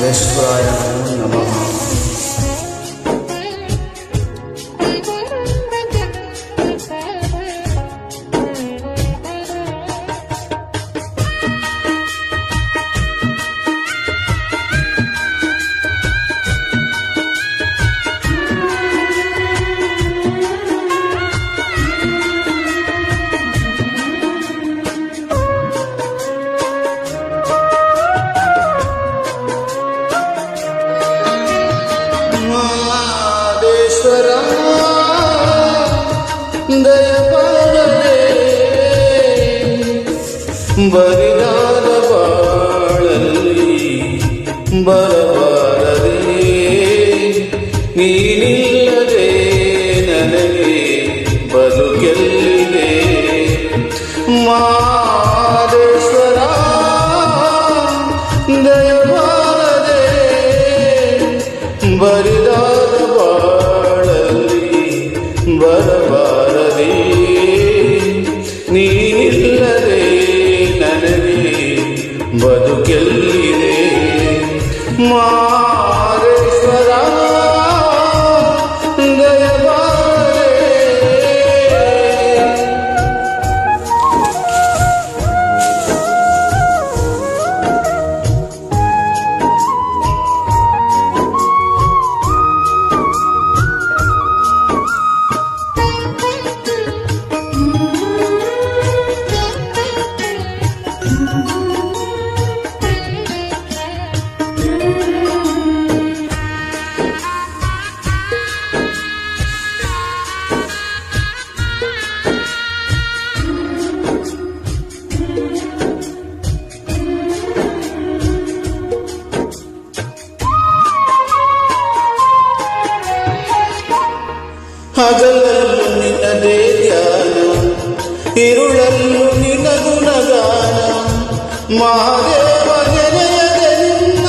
Desperate ಬರಿದಾದ ಬಾಳಲ್ಲಿ ಬರಬಾರದೆ ನೀನಿಲ್ಲದೆ ನನಗೆ ಬದುಕೆಲ್ಲಿದೆ ಮಾದೇಶ್ವರ ದಯಪಾಲನೆ ಬರಿದಾದ ಹಗಲಲ್ಲೂ ನಿನ್ನದೇ ಧ್ಯಾನ ಇರುಳಲ್ಲೂ ನಿನ್ನ ಗುಣಗಾನ ಮಹಾದೇವ ನೆನೆಯದೆ ನಿನ್ನ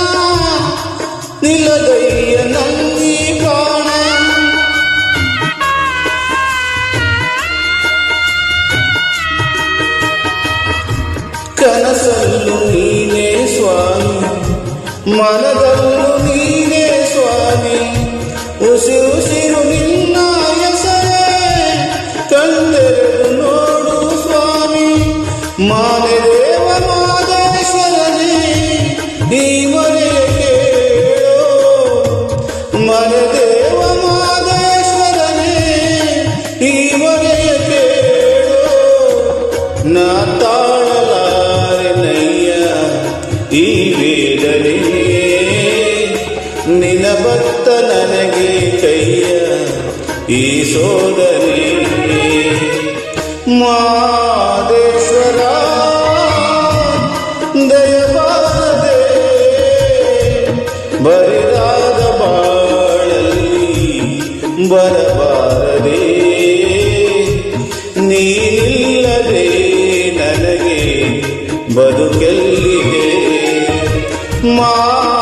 ನಿಲದಯ್ಯ ನಂದಿ ಪ್ರಾಣ ಕನಸಲ್ಲೂ ನೀನೇ ಸ್ವಾಮಿ ಮನದಲ್ಲೂ ನೀನೇ ಸ್ವಾಮಿ ಉಸಿರುಸಿರು ನಿನ್ನ ಮಾನದೇವ ಮಾದೇಶ್ವರನೇ ಈ ಮನೆಯ ಕೇಳೋ ಮನದೇವ ಮಾದೇಶ್ವರನೇ ಈ ಮನೆಯ ಕೇಳೋ ನಾ ತಾಳಲಾರೆನಯ್ಯ ಈ ವೇದನೆ ನಿನ ಭಕ್ತ ನನಗೆ ಕೈಯ ಈ ಸೋದರಿ ಮಾದೇಶ್ವರ ಬದುಕೆಲ್ಲಿದೆ ಮಾದೇಶ್ವರ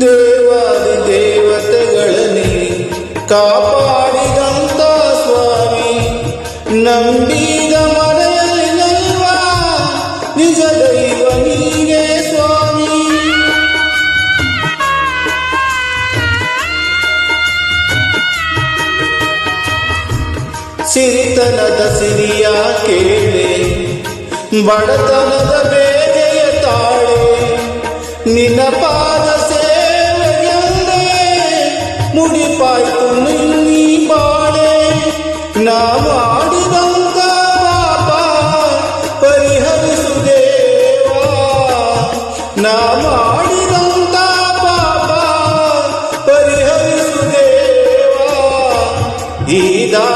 ದೇವಾದಿ ದೇವತೆಗಳನ್ನೇ ಕಾಪಾಡಿದಂತ ಸ್ವಾಮಿ ನಂಬಿದ ಸಿರಿತನದ ಸಿರಿಯ ಕೇಳೆ ಬಡತನದ ಬೇಗೆಯ ತಾಳೆ ನಿನ್ನ ಪಾದ ಸೇವೆಯಲ್ಲೇ ಮುಡಿಪಾಯ್ತು ನಿನ್ನಿ ಬಾಳೆ. ನಾ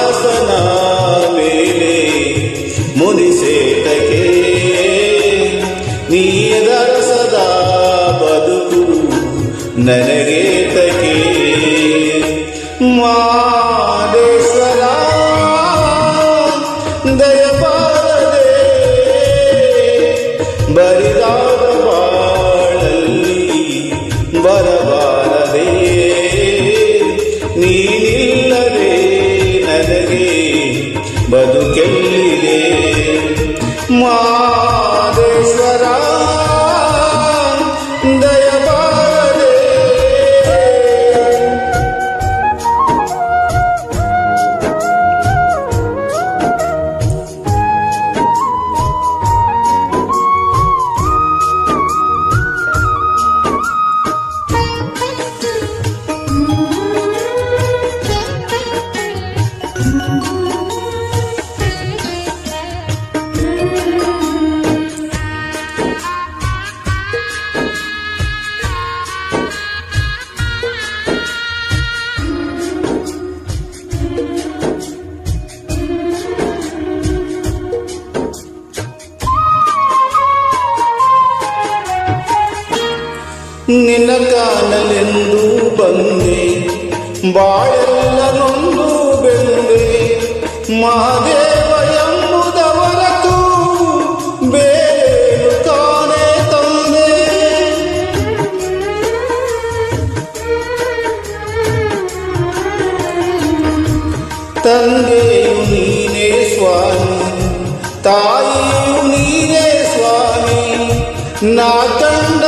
ಆಸನ ಮೇಲೆ ಮುನಿಸೇತಕ್ಕೆ ಸದಾ ಬದುಕು ನನಗೇತಕ್ಕೆ. ಮಾದೇಶ್ವರ ದಯ মা ನಿನ್ನ ಕಾಣಲೆಂದು ಬಂದೆ ಬಾಳೆಲ್ಲ ನೊಂದು ಬೆಂದೆ ಮಾದೇವ ಎಂಬುದವರತು ಬೇರೇನು ಕಾಣೆ ತಂದೆ. ತಂದೆಯು ನೀನೇ ಸ್ವಾಮಿ, ತಾಯಿಯು ನೀನೇ ಸ್ವಾಮಿ, ನಾ ಕಂಡ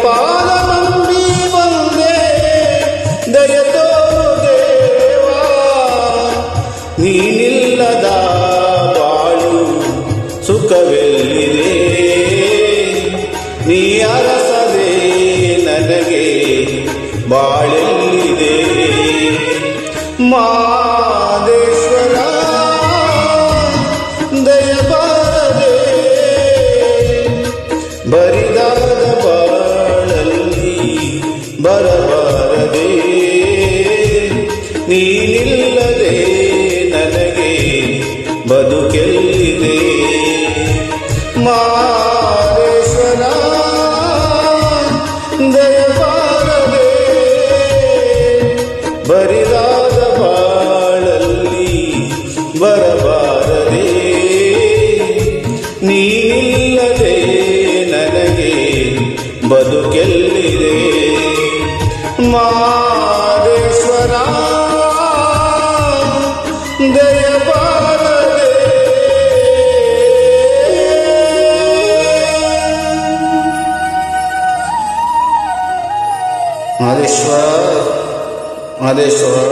ಪಾದ ಬಂದೆ ದಯತೋ ದೇವಾ ನೀನಿಲ್ಲದ ಬಾಳು ನೀ ನನಗೆ ಬಾಳೆಲ್ಲಿದೆ? ಮಾದೇಶ್ವರ ನೀನಿಲ್ಲದೆ ನನಗೆ ಬದುಕೆಲ್ಲಿದೆ? ಮಾರೇಶ್ವರ ದಯಪಾಲದೆ ಬರಿದಾದ ಬಾಳಲ್ಲಿ ಬರಬಾರದೆ ಮಾದೇಶ್ವರ ಮಾದೇಶ್ವರ ಕಾಪಾಡು